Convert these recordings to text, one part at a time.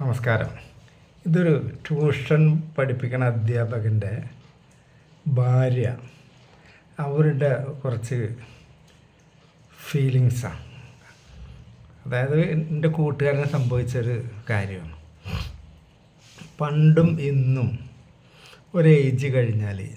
നമസ്കാരം. ഇതൊരു ട്യൂഷൻ പഠിപ്പിക്കുന്ന അധ്യാപകന്റെ ഭാര്യ. അവരുടെ കുറച്ച് ഫീലിങ്സാണ് അതായത് എന്റെ കൂട്ടുകാരന് സംഭവിച്ചൊരു കാര്യമാണ്. പണ്ടും ഇന്നും ഒരു ഏജ് കഴിഞ്ഞാൽ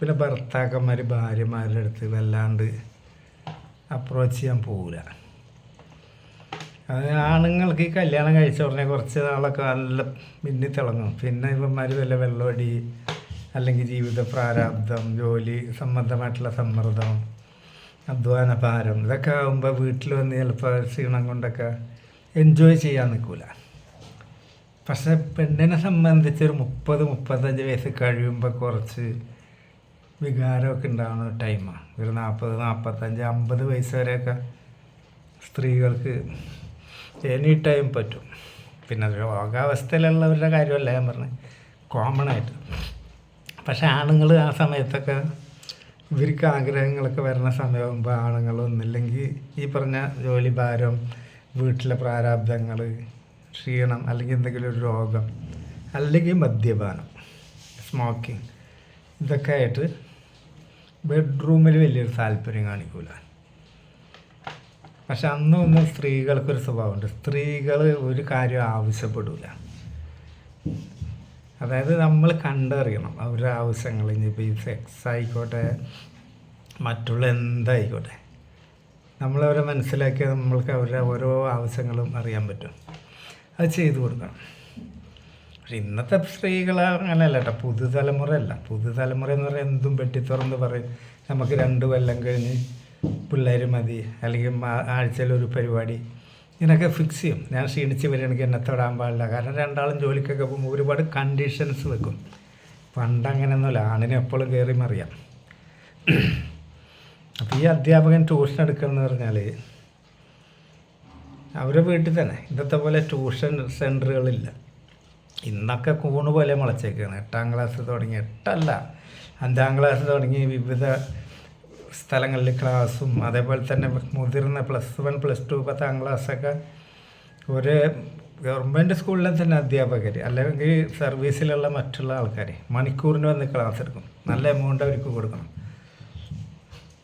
പിന്നെ ഭർത്താക്കന്മാർ ഭാര്യമാരുടെ അടുത്ത് വല്ലാണ്ട് അപ്രോച്ച് ചെയ്യാൻ പോകില്ല അത് ആണുങ്ങൾക്ക് ഈ കല്യാണം കഴിച്ച ഉടനെ കുറച്ച് നാളൊക്കെ നല്ല മിന്നി തിളങ്ങും. പിന്നെ ഇവന്മാർ വല്ല വെള്ളമടി അല്ലെങ്കിൽ ജീവിത പ്രാരാബ്ദം ജോലി സംബന്ധമായിട്ടുള്ള സമ്മർദ്ദം അധ്വാന ഭാരം ഇതൊക്കെ ആകുമ്പോൾ വീട്ടിൽ വന്ന് ചിലപ്പോൾ ക്ഷീണം കൊണ്ടൊക്കെ എൻജോയ് ചെയ്യാൻ നിൽക്കില്ല പക്ഷെ പെണ്ണിനെ സംബന്ധിച്ച് ഒരു മുപ്പത് മുപ്പത്തഞ്ച് വയസ്സ് കഴിയുമ്പോൾ കുറച്ച് വികാരമൊക്കെ ഉണ്ടാകുന്ന ടൈമാണ് ഒരു നാൽപ്പത് നാൽപ്പത്തഞ്ച് അമ്പത് വയസ്സ് വരെയൊക്കെ സ്ത്രീകൾക്ക് എനി ടൈം പറ്റും. പിന്നെ രോഗാവസ്ഥയിലുള്ളവരുടെ കാര്യമല്ല ഞാൻ പറഞ്ഞത് കോമൺ ആയിട്ട്. പക്ഷെ ആണുങ്ങൾ ആ സമയത്തൊക്കെ ഇവർക്ക് ആഗ്രഹങ്ങളൊക്കെ വരുന്ന സമയമാകുമ്പോൾ ആണുങ്ങൾ ഒന്നില്ലെങ്കിൽ ഈ പറഞ്ഞ ജോലി ഭാരം വീട്ടിലെ പ്രാരാബ്ദങ്ങൾ ക്ഷീണം അല്ലെങ്കിൽ എന്തെങ്കിലും ഒരു രോഗം അല്ലെങ്കിൽ മദ്യപാനം സ്മോക്കിംഗ് ഇതൊക്കെ ആയിട്ട് ബെഡ്റൂമിൽ വലിയൊരു താല്പര്യം കാണിക്കൂല. പക്ഷെ അന്നും ഒന്നും സ്ത്രീകൾക്കൊരു സ്വഭാവമുണ്ട്. സ്ത്രീകൾ ഒരു കാര്യം ആവശ്യപ്പെടില്ല അതായത് നമ്മൾ കണ്ടറിയണം. അവരുടെ ആവശ്യങ്ങൾ ഇനിയിപ്പോൾ ഈ സെക്സ് ആയിക്കോട്ടെ മറ്റുള്ള എന്തായിക്കോട്ടെ. നമ്മളവരെ മനസ്സിലാക്കിയ നമ്മൾക്ക് അവരുടെ ഓരോ ആവശ്യങ്ങളും അറിയാൻ പറ്റും. അത് ചെയ്തു കൊടുക്കണം. പക്ഷെ ഇന്നത്തെ സ്ത്രീകൾ അങ്ങനെയല്ല കേട്ടോ. പുതുതലമുറ അല്ല പുതുതലമുറ എന്ന് പറയുന്നത് എന്തും വെട്ടിത്തുറന്ന് പറയും. നമുക്ക് രണ്ട് കൊല്ലം കഴിഞ്ഞ് പിള്ളേർ മതി അല്ലെങ്കിൽ ആഴ്ചയിലൊരു പരിപാടി. ഇതിനൊക്കെ ഫിക്സ് ചെയ്യും. ഞാൻ ക്ഷീണിച്ച് വരികയാണെങ്കിൽ എന്നെ തൊടാൻ പാടില്ല. കാരണം രണ്ടാളും ജോലിക്കൊക്കെ പോകുമ്പോൾ ഒരുപാട് കണ്ടീഷൻസ് വെക്കും. പണ്ട് അങ്ങനെയൊന്നുമില്ല. ആണിനെ എപ്പോഴും കയറി മറിയാം. അപ്പോൾ ഈ അധ്യാപകൻ ട്യൂഷൻ എടുക്കുകയെന്ന് പറഞ്ഞാൽ അവരുടെ വീട്ടിൽ തന്നെ. ഇന്നത്തെ പോലെ ട്യൂഷൻ സെന്ററുകളില്ല ഇന്നൊക്കെ കൂണ് പോലെ മുളച്ചേക്കാണ്. എട്ടാം ക്ലാസ് തുടങ്ങി. എട്ടല്ല. അഞ്ചാം ക്ലാസ് തുടങ്ങി വിവിധ സ്ഥലങ്ങളിൽ ക്ലാസ്സും അതേപോലെ തന്നെ മുതിർന്ന പ്ലസ് വൺ പ്ലസ് ടു പത്താം ക്ലാസ്സൊക്കെ ഒരു ഗവൺമെന്റ് സ്കൂളിലെ തന്നെ അധ്യാപകർ അല്ലെങ്കിൽ സർവീസിലുള്ള മറ്റുള്ള ആൾക്കാർ മണിക്കൂറിന് വന്ന് ക്ലാസ് എടുക്കും. നല്ല എമൗണ്ട് അവർക്ക് കൊടുക്കണം.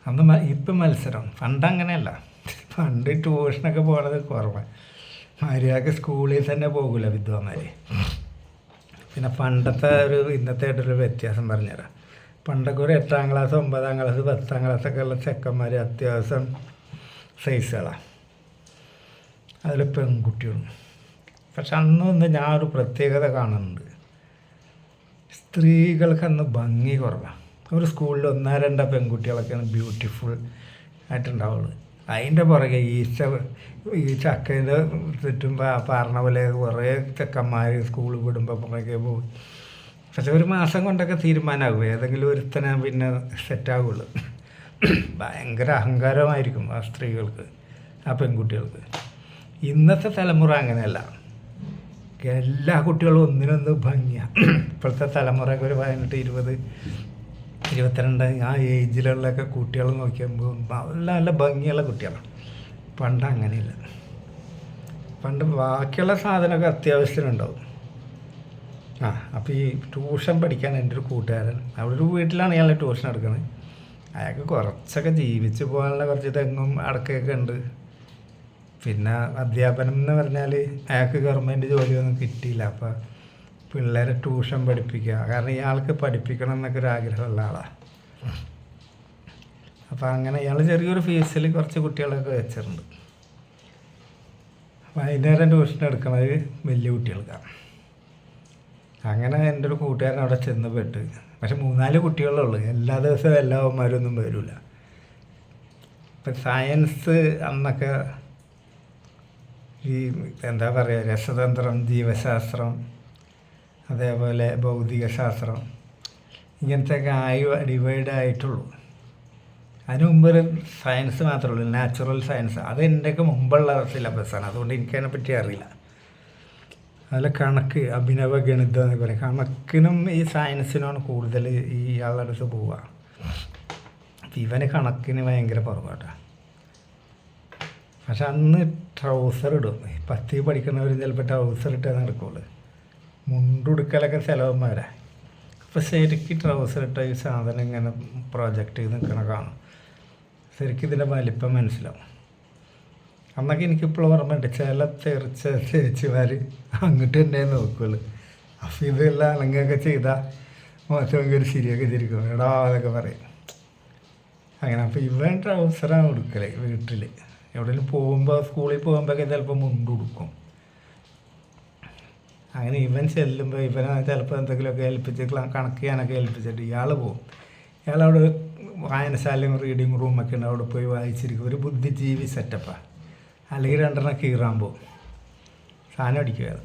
അന്ന് ഇപ്പം മത്സരം. പണ്ട് അങ്ങനെയല്ല. പണ്ട് ട്യൂഷനൊക്കെ പോകണത് കുറവാണ് മര്യാദയ്ക്ക് സ്കൂളിൽ തന്നെ പോകില്ല വിദ്വാന്മാർ പിന്നെ പണ്ടത്തെ ഒരു ഇന്നത്തെ ആയിട്ടൊരു വ്യത്യാസം പറഞ്ഞുതരാം. പണ്ടൊക്കെ ഒരു എട്ടാം ക്ലാസ് ഒമ്പതാം ക്ലാസ് പത്താം ക്ലാസ്സൊക്കെ ഉള്ള ചെക്കന്മാർ അത്യാവശ്യം സൈസുകളാണ് അതിൽ പെൺകുട്ടികളും. പക്ഷെ അന്നൊന്ന് ഒരു പ്രത്യേകത കാണുന്നുണ്ട്. സ്ത്രീകൾക്ക് അന്ന് ഭംഗി കുറവാണ് ഒരു സ്കൂളിൽ ഒന്നോ രണ്ടോ പെൺകുട്ടികളൊക്കെയാണ് ബ്യൂട്ടിഫുൾ ആയിട്ടുണ്ടാവുള്ളൂ. അതിന്റെ പുറകെ ഈച്ച ഈ ചക്കേന്റെ ചുറ്റും പറഞ്ഞ പോലെ കുറേ ചെക്കന്മാർ സ്കൂളിൽ വിടുമ്പോൾ പുറകെ പോകും പക്ഷെ ഒരു മാസം കൊണ്ടൊക്കെ തീരുമാനമാകും ഏതെങ്കിലും ഒരുത്തനെ പിന്നെ സെറ്റാകുള്ളൂ ഭയങ്കര അഹങ്കാരമായിരിക്കും ആ സ്ത്രീകൾക്ക് ആ പെൺകുട്ടികൾക്ക്. ഇന്നത്തെ തലമുറ അങ്ങനെയല്ല. എല്ലാ കുട്ടികളും ഒന്നിനൊന്ന് ഭംഗിയാണ് ഇപ്പോഴത്തെ തലമുറയൊക്കെ ഒരു പതിനെട്ട് ഇരുപത് ഇരുപത്തിരണ്ട് ആ ഏജിലുള്ളൊക്കെ കുട്ടികൾ നോക്കിയപ്പോൾ നല്ല നല്ല ഭംഗിയുള്ള കുട്ടികളാണ് പണ്ട് അങ്ങനെയില്ല. പണ്ട് ബാക്കിയുള്ള സാധനമൊക്കെ അത്യാവശ്യത്തിനുണ്ടാവും. ആ അപ്പോൾ ഈ ട്യൂഷൻ പഠിക്കാൻ എന്റെ ഒരു കൂട്ടുകാരൻ അവിടെ ഒരു വീട്ടിലാണ് ഞാൻ ട്യൂഷൻ എടുക്കുന്നത് അയാൾക്ക് കുറച്ചൊക്കെ ജീവിച്ച് പോകാനുള്ള കുറച്ച് തെങ്ങും അടക്കയൊക്കെ ഉണ്ട്. പിന്നെ അധ്യാപനം എന്ന് പറഞ്ഞാൽ അയാൾക്ക് ഗവൺമെന്റ് ജോലിയൊന്നും കിട്ടിയില്ല. അപ്പോൾ പിള്ളേരെ ട്യൂഷൻ പഠിപ്പിക്കുക കാരണം ഇയാൾക്ക് പഠിപ്പിക്കണം എന്നൊക്കെ ഒരു ആഗ്രഹമുള്ള ആളാണ് അപ്പോൾ അങ്ങനെ ഇയാൾ ചെറിയൊരു ഫീസിൽ കുറച്ച് കുട്ടികളൊക്കെ വെച്ചിട്ടുണ്ട്. വൈകുന്നേരം ട്യൂഷൻ എടുക്കുന്നത് വലിയ കുട്ടികൾക്കാണ് അങ്ങനെ എന്റെ ഒരു കൂട്ടുകാരൻ അവിടെ ചെന്ന് പെട്ട് പക്ഷെ മൂന്നാൽ കുട്ടികളേ ഉള്ളൂ. എല്ലാ ദിവസവും എല്ലാ അവന്മാരൊന്നും വരില്ല ഇപ്പം സയൻസ് അന്നൊക്കെ ഈ എന്താ പറയുക രസതന്ത്രം ജീവശാസ്ത്രം അതേപോലെ ഭൗതികശാസ്ത്രം ഇങ്ങനത്തെയൊക്കെ ആയി ഡിവൈഡ് ആയിട്ടുള്ളൂ അതിന് മുമ്പ് ഒരു സയൻസ് മാത്രമേ ഉള്ളൂ. Natural science. അത് എന്റെയൊക്കെ മുമ്പുള്ള ആണ് അതുകൊണ്ട് എനിക്കതിനെ പറ്റി അറിയില്ല. അതിൽ കണക്ക് അഭിനവ ഗണിതം എന്നൊക്കെ പറയും. കണക്കിനും ഈ സയൻസിനാണ് കൂടുതൽ ഈ ഇയാളുടെ അടുത്ത് പോവുക. അപ്പം ഇവന് കണക്കിന് ഭയങ്കര പുറകോട്ടാണ് പക്ഷെ അന്ന് ട്രൗസർ ഇടും. പത്തി പഠിക്കുന്നവർ ചിലപ്പോൾ ട്രൗസർ ഇട്ടേ നടക്കുള്ളൂ. മുണ്ടുടുക്കലൊക്കെ ചിലവന്മാരാ. അപ്പോൾ ശരിക്കും ട്രൗസർ ഇട്ട ഈ സാധനം ഇങ്ങനെ പ്രൊജക്റ്റ് ചെയ്ത് നിൽക്കണ കാണും. ശരിക്കും ഇതിന്റെ വലിപ്പം മനസ്സിലാവും. അന്നൊക്കെ എനിക്കിപ്പോഴും ഓർമ്മയുണ്ട്. ചില തെറിച്ച ചേച്ചിമാർ അങ്ങോട്ട് തന്നെ നോക്കുള്ളൂ. അപ്പം ഇതെല്ലാം അലങ്കൊക്കെ ചെയ്താൽ മോശം ഒരു ശരിയൊക്കെ ചിരിക്കും എടാ അതൊക്കെ പറയും. അങ്ങനെ അപ്പോൾ ഇവൻ ട്രൗസറാണ് കൊടുക്കൽ വീട്ടിൽ എവിടെയെങ്കിലും പോകുമ്പോൾ സ്കൂളിൽ പോകുമ്പോഴൊക്കെ ചിലപ്പോൾ മുണ്ട് കൊടുക്കും. അങ്ങനെ ഇവൻ ചെല്ലുമ്പോൾ ഇവനെ ചിലപ്പോൾ എന്തെങ്കിലുമൊക്കെ ഏൽപ്പിച്ച് കണക്ക് ചെയ്യാനൊക്കെ ഏൽപ്പിച്ചിട്ട് ഇയാൾ പോകും ഇയാളവിടെ വായനശാലയും റീഡിങ് റൂമൊക്കെ ഉണ്ട്. അവിടെ പോയി വായിച്ചിരിക്കും. ഒരു ബുദ്ധിജീവി സെറ്റപ്പാണ് അല്ലെങ്കിൽ രണ്ടെണ്ണം കീറാൻ പോകും സാധനം അടിക്കുകയാണ്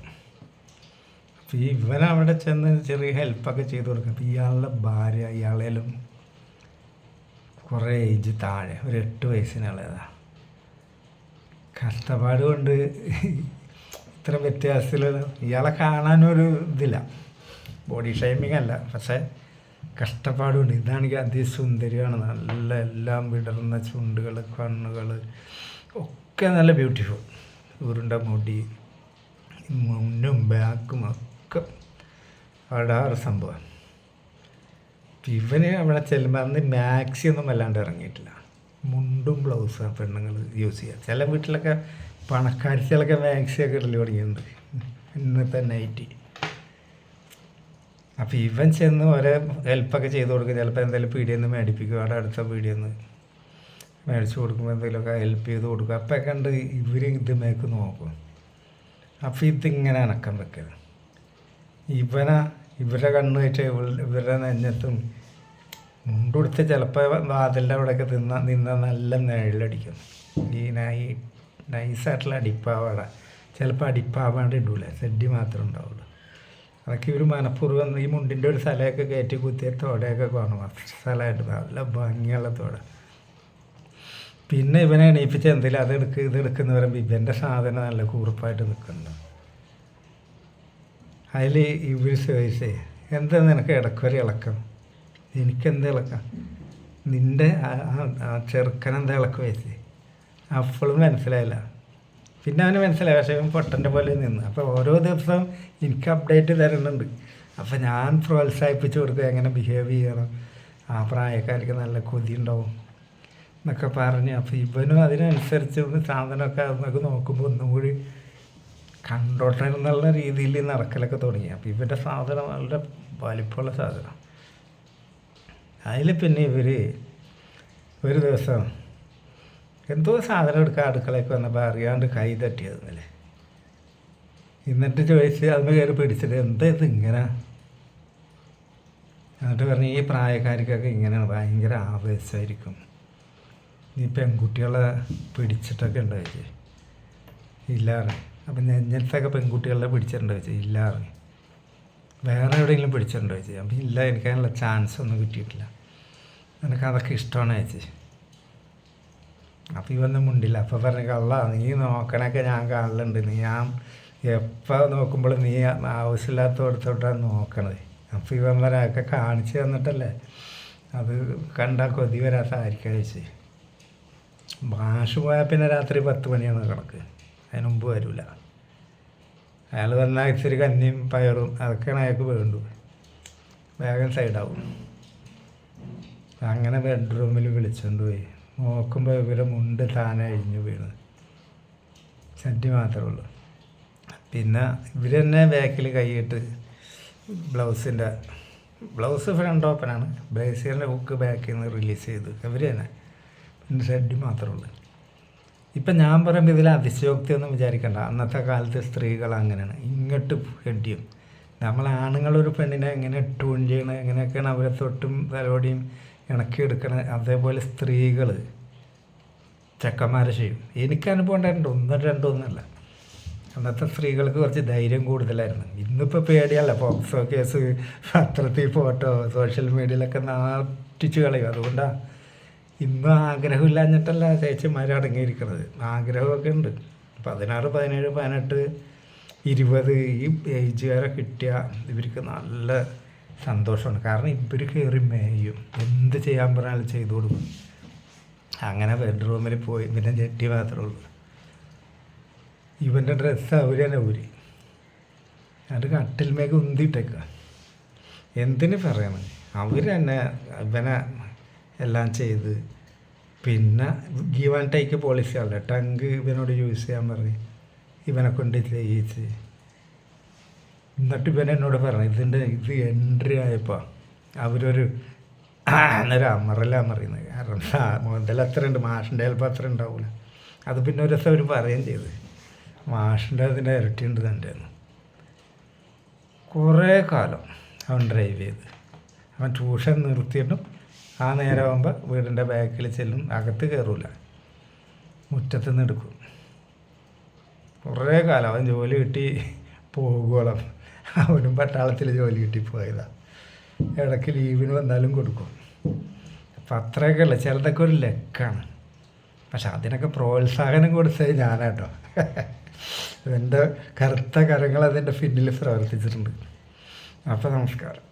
അപ്പം ഈ ഇവൻ അവിടെ ചെന്ന് ചെറിയ ഹെൽപ്പൊക്കെ ചെയ്ത് കൊടുക്കും. അപ്പോൾ ഇയാളുടെ ഭാര്യ ഇയാളേലും കുറേ ഏജ് താഴെ ഒരു എട്ട് വയസ്സിനുള്ളതാണ് കഷ്ടപ്പാട് കൊണ്ട് ഇത്ര വ്യത്യാസത്തിലുള്ള ഇയാളെ കാണാനൊരു ഇതില്ല. ബോഡി ഷേമിങ് അല്ല. പക്ഷേ കഷ്ടപ്പാടുണ്ട് ഇതാണെങ്കിൽ അതിസുന്ദരിയാണ്. നല്ല എല്ലാം വിടർന്ന ചുണ്ടുകൾ കണ്ണുകൾ ഒക്കെ നല്ല ബ്യൂട്ടിഫുൾ ഉരുണ്ട മുടി മുന്നും ബാക്കും ഒക്കെ അടാറ് സംഭവം ഇവന് അവിടെ ചെല്ലുമ്പോൾ മാക്സി ഒന്നും വല്ലാണ്ട് ഇറങ്ങിയിട്ടില്ല. മുണ്ടും ബ്ലൗസാണ് പെണ്ണുങ്ങൾ യൂസ് ചെയ്യുക ചില വീട്ടിലൊക്കെ പണക്കാരികളൊക്കെ മാക്സിയൊക്കെ ഇടലി തുടങ്ങിയിട്ടുണ്ട്. ഇന്നത്തെ നൈറ്റി അപ്പോൾ ഇവൻ ചെന്ന് ഓരോ ഹെൽപ്പൊക്കെ ചെയ്ത് കൊടുക്കും. ചിലപ്പോൾ എന്തെങ്കിലും പീടിയെന്ന് മേടിപ്പിക്കും. അവിടെ അടുത്ത പീടിയിൽ നിന്ന് മേടിച്ച് കൊടുക്കുമ്പോൾ എന്തെങ്കിലുമൊക്കെ ഹെൽപ്പ് ചെയ്ത് കൊടുക്കുക അപ്പോൾ കണ്ട് ഇവർ ഇത് മേക്ക് നോക്കും. അപ്പോൾ ഇതിങ്ങനെ അനക്കം വെക്കരുത് ഇവനെ ഇവരുടെ വെച്ച് ഇവരുടെ നെഞ്ഞത്തും മുണ്ടുകൊടുത്ത് ചിലപ്പോൾ വാതിലിന്റെ അവിടെയൊക്കെ തിന്ന നിന്ന നല്ല നിഴലടിക്കും ഈ നൈ നൈസായിട്ടുള്ള അടിപ്പാവാട. ചിലപ്പോൾ അടിപ്പാവാണ്ട് ഇടൂല. സെഡി മാത്രമേ ഉണ്ടാവുള്ളൂ. അതൊക്കെ ഇവർ മനഃപൂർവം ഈ മുണ്ടിന്റെ ഒരു സ്ഥലമൊക്കെ കയറ്റി കുത്തിയ തോടയൊക്കെ കാണും. അത്ര സ്ഥലമായിട്ട് നല്ല ഭംഗിയുള്ള തോട. പിന്നെ ഇവനെ എണീപ്പിച്ച് എന്തെങ്കിലും അത് എടുക്ക് ഇത് എടുക്കുന്ന പറയുമ്പോൾ ഇവന്റെ സാധനം നല്ല കൂറുപ്പായിട്ട് നിൽക്കുന്നുണ്ട് അതിൽ ഇവർ ചോദിച്ചേ എന്താ നിനക്ക് ഇടക്കൊരു ഇളക്കം? എനിക്കെന്ത് ഇളക്കം? നിന്റെ ആ ചെറുക്കനെന്താ ഇളക്കം വെച്ചേ അപ്പോഴും മനസ്സിലായില്ല. പിന്നെ അവന് മനസ്സിലായി പക്ഷേ ഇവൻ പൊട്ടന്റെ പോലെ നിന്ന്. അപ്പോൾ ഓരോ ദിവസവും എനിക്ക് അപ്ഡേറ്റ് തരുന്നുണ്ട്. അപ്പോൾ ഞാൻ പ്രോത്സാഹിപ്പിച്ച് കൊടുക്കുക എങ്ങനെ ബിഹേവ് ചെയ്യണം. ആ പ്രായക്കാർക്ക് നല്ല കൊതി ഉണ്ടാവും. എന്നൊക്കെ പറഞ്ഞ്. അപ്പോൾ ഇവനും അതിനനുസരിച്ച് സാധനമൊക്കെ അതൊക്കെ നോക്കുമ്പോൾ ഒന്നും കൂടി കണ്ടോട്ടെ എന്നുള്ള രീതിയിൽ നടക്കലൊക്കെ തുടങ്ങി. അപ്പോൾ ഇവന്റെ സാധനം നല്ല വലിപ്പമുള്ള സാധനം. അതിൽ പിന്നെ ഇവർ ഒരു ദിവസം എന്തോ സാധനം എടുക്കാൻ അടുക്കളയ്ക്ക് വന്നപ്പോൾ അറിയാണ്ട് കൈ തട്ടിയതെന്നല്ലേ എന്നിട്ട് ചോദിച്ച് അന്ന് കയറി പിടിച്ചിട്ട് എന്താ ഇത് ഇങ്ങനെ? എന്നിട്ട് പറഞ്ഞു ഈ പ്രായക്കാർക്കൊക്കെ ഇങ്ങനെയാണ്. ഭയങ്കര ആവേശമായിരിക്കും. ഈ പെൺകുട്ടികളെ പിടിച്ചിട്ടൊക്കെ ഉണ്ടോ ചേച്ചി ഇല്ലാറ് അപ്പം നെഞ്ഞത്തൊക്കെ പെൺകുട്ടികളെ പിടിച്ചിട്ടുണ്ടോ ചേച്ചി ഇല്ലാറ് വേറെ എവിടെയെങ്കിലും പിടിച്ചിട്ടുണ്ടോ ചേച്ചി അപ്പം ഇല്ല എനിക്ക് അതിനുള്ള ചാൻസ് ഒന്നും കിട്ടിയിട്ടില്ല. എനിക്ക് അതൊക്കെ ഇഷ്ടമാണ് ചേച്ചി അപ്പം ഇവൊന്നും മുണ്ടില്ല. അപ്പം പറഞ്ഞു കള്ള നീ നോക്കണൊക്കെ ഞാൻ കാണലുണ്ട്. നീ ഞാൻ എപ്പോൾ നോക്കുമ്പോൾ നീ ആവശ്യമില്ലാത്തടത്തോട്ടാണ് നോക്കണത്. അപ്പോൾ ഇവന്മാരൊക്കെ കാണിച്ചു തന്നിട്ടല്ലേ? അത് കണ്ടാൽ കൊതി വരാത്ത ആയിരിക്കാം ചേച്ചി ഭാഷ പോയാൽ പിന്നെ രാത്രി പത്ത് മണിയാണ് കണക്ക്. അതിന് മുമ്പ് വരില്ല അയാൾ വന്നാൽ ഇച്ചിരി കന്നിയും പയറും അതൊക്കെയാണ് അയാൾക്ക് വേണ്ടു. വേഗം സൈഡാവും. അങ്ങനെ ബെഡ്റൂമിൽ വിളിച്ചുകൊണ്ട് പോയി. നോക്കുമ്പോൾ ഇവരെ മുണ്ട് താനെ അഴിഞ്ഞു വീണ്. ചട്ടി മാത്രമേ ഉള്ളൂ. പിന്നെ ഇവർ തന്നെ ബാക്കിൽ കൈയിട്ട് ബ്ലൗസിന്റെ ബ്ലൗസ് ഫ്രണ്ട് ഓപ്പണാണ് ബ്ലേസിയറിന്റെ ഹുക്ക് ബാക്കിൽ നിന്ന് റിലീസ് ചെയ്തു. ഇവർ തന്നെ. ഷെഡ് മാത്രമേ ഉള്ളൂ. ഇപ്പം ഞാൻ പറയുമ്പോൾ ഇതിൽ അതിശയോക്തി ഒന്നും വിചാരിക്കണ്ട. അന്നത്തെ കാലത്ത് സ്ത്രീകൾ അങ്ങനെയാണ്. ഇങ്ങോട്ട് ഹെഡിയും. നമ്മൾ ആണുങ്ങളൊരു പെണ്ണിനെ എങ്ങനെ ട്യൂൺ ചെയ്യണം എങ്ങനെയൊക്കെയാണ് അവരെ തൊട്ടും തലോടിയും ഇണക്കി ഇണക്കിയെടുക്കണത്? അതേപോലെ സ്ത്രീകൾ ചെക്കന്മാരെ ചെയ്യും. എനിക്ക് അനുഭവം ഉണ്ടായിട്ടുണ്ട്. ഒന്നും രണ്ടും ഒന്നല്ല അന്നത്തെ സ്ത്രീകൾക്ക് കുറച്ച് ധൈര്യം കൂടുതലായിരുന്നു. ഇന്നിപ്പോൾ പേടിയല്ല. പോക്സോ കേസ് പത്രത്തിൽ ഫോട്ടോ സോഷ്യൽ മീഡിയയിലൊക്കെ നാട്ടിച്ച് കളയും. അതുകൊണ്ടാണ് ഇന്നും ആഗ്രഹമില്ലാഞ്ഞിട്ടല്ല ചേച്ചിമാർ അടങ്ങിയിരിക്കുന്നത് ആഗ്രഹമൊക്കെ ഉണ്ട്. പതിനാറ് പതിനേഴ് പതിനെട്ട് ഇരുപത് ഈ ഏജുകാരെ കിട്ടിയ ഇവർക്ക് നല്ല സന്തോഷമാണ്. കാരണം ഇവർ കയറി മേയും. എന്ത് ചെയ്യാൻ പറഞ്ഞാലും ചെയ്തു കൊടുക്കും. അങ്ങനെ ബെഡ്റൂമിൽ പോയി. പിന്നെ ജെട്ടി മാത്രമേ ഉള്ളൂ. ഇവന്റെ ഡ്രസ്സ് അവർ തന്നെ ഊരി. അത് കട്ടിൽമേക്ക് ഉന്തിയിട്ടേക്കുക എന്തിനു പറയണം അവർ തന്നെ ഇവനെ എല്ലാം ചെയ്ത്. പിന്നെ ഗീവ് ആൻഡ് ടേക്ക് പോളിസി അല്ല ടങ്ക് ഇവനോട് യൂസ് ചെയ്യാൻ പറഞ്ഞ് ഇവനെ കൊണ്ട് ചെയ്യിച്ച് എന്നിട്ട് ഇവൻ എന്നോട് പറഞ്ഞു ഇതിന്റെ ഇത് എൻട്രി ആയപ്പോൾ അവരൊരു അന്നൊരു അമറല്ല പറയുന്നത് കാരണം മുതൽ അത്ര ഉണ്ട് മാഷിന്റെ ചിലപ്പോൾ അത്ര ഉണ്ടാവില്ല അത് പിന്നെ ഒരു ദിവസം അവർ പറയുകയും ചെയ്ത്. മാഷിന്റെ അതിന്റെ ഇരട്ടി ഉണ്ട് തന്റെ കുറേ കാലം അവൻ ഡ്രൈവ് ചെയ്ത്. അവൻ ട്യൂഷൻ നിർത്തിയിട്ടും ആ നേരമാകുമ്പോൾ വീടിന്റെ ബാക്കിൽ ചെല്ലും അകത്ത് കയറൂല മുറ്റത്ത് നിന്ന് എടുക്കും. കുറേ കാലം അവൻ ജോലി കിട്ടി പോകുവോളം. അവനും പട്ടാളത്തിൽ ജോലി കിട്ടി പോയതാണ് ഇടയ്ക്ക് ലീവിന് വന്നാലും കൊടുക്കും. അപ്പം അത്രയൊക്കെ ഉള്ള. ചിലതൊക്കെ ഒരു ലെക്കാണ്. പക്ഷെ അതിനൊക്കെ പ്രോത്സാഹനം കൊടുത്തത് ഞാനാട്ടോ. എന്റെ കറുത്ത കരങ്ങൾ അതിന്റെ പിന്നിൽ പ്രവർത്തിച്ചിട്ടുണ്ട്. അപ്പോൾ നമസ്കാരം.